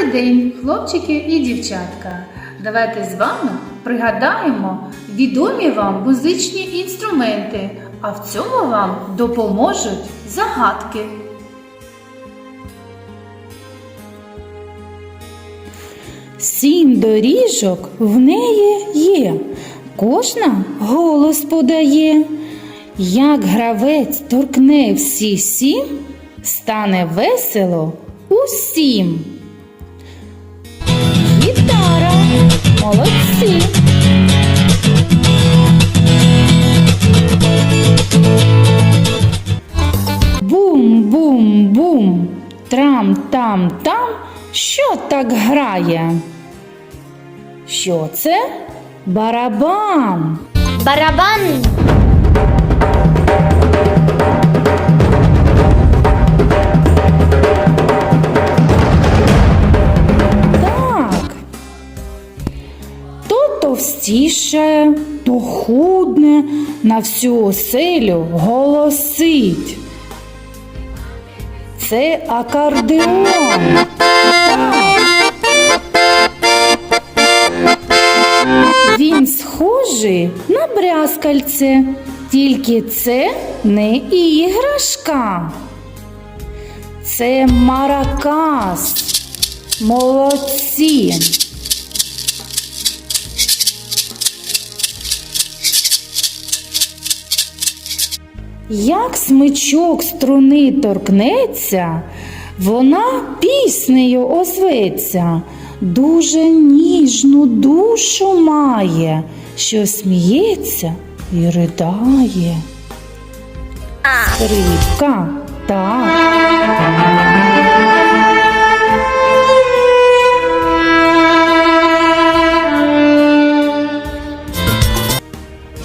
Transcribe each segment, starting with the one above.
Добрий день, хлопчики і дівчатка. Давайте з вами пригадаємо відомі вам музичні інструменти, а в цьому вам допоможуть загадки. Сім доріжок в неї є, кожна голос подає. Як гравець торкне всі сім, стане весело усім. Бум-бум-бум, трам-там-там, що так грає? Що це? Барабан. Барабан. Так. То товстіше, то худне, на всю оселю голосить. Це акордеон. Він схожий на брязкальце, тільки це не іграшка. Це маракас. Молодці. Як смичок струни торкнеться, вона піснею озветься, дуже ніжну душу має, що сміється і ридає. Скрипка, так.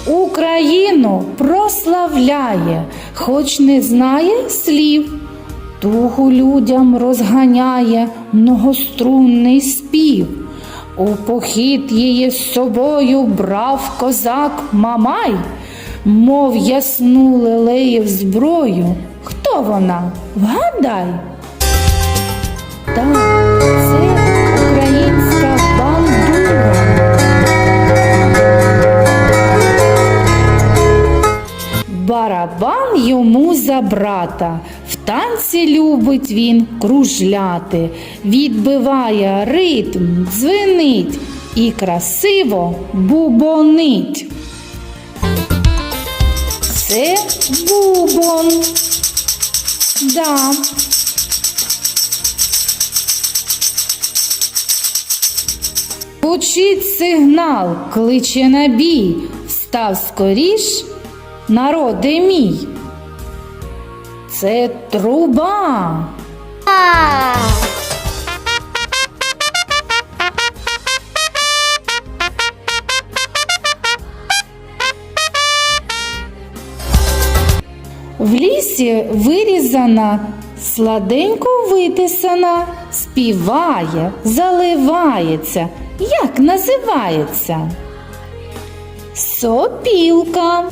Україну прославляє, хоч не знає слів. Тугу людям розганяє многострунний спів. У похід її з собою брав козак Мамай, мов ясну лелеїв зброю. Хто вона? Вгадай. За брата, в танці любить він кружляти, відбиває ритм, дзвенить і красиво бубонить. Це бубон. Да. Звучить сигнал, кличе на бій, встав скоріш, народи мій. Це труба. В лісі вирізана, сладенько витисана, співає, заливається. Як називається? Сопілка.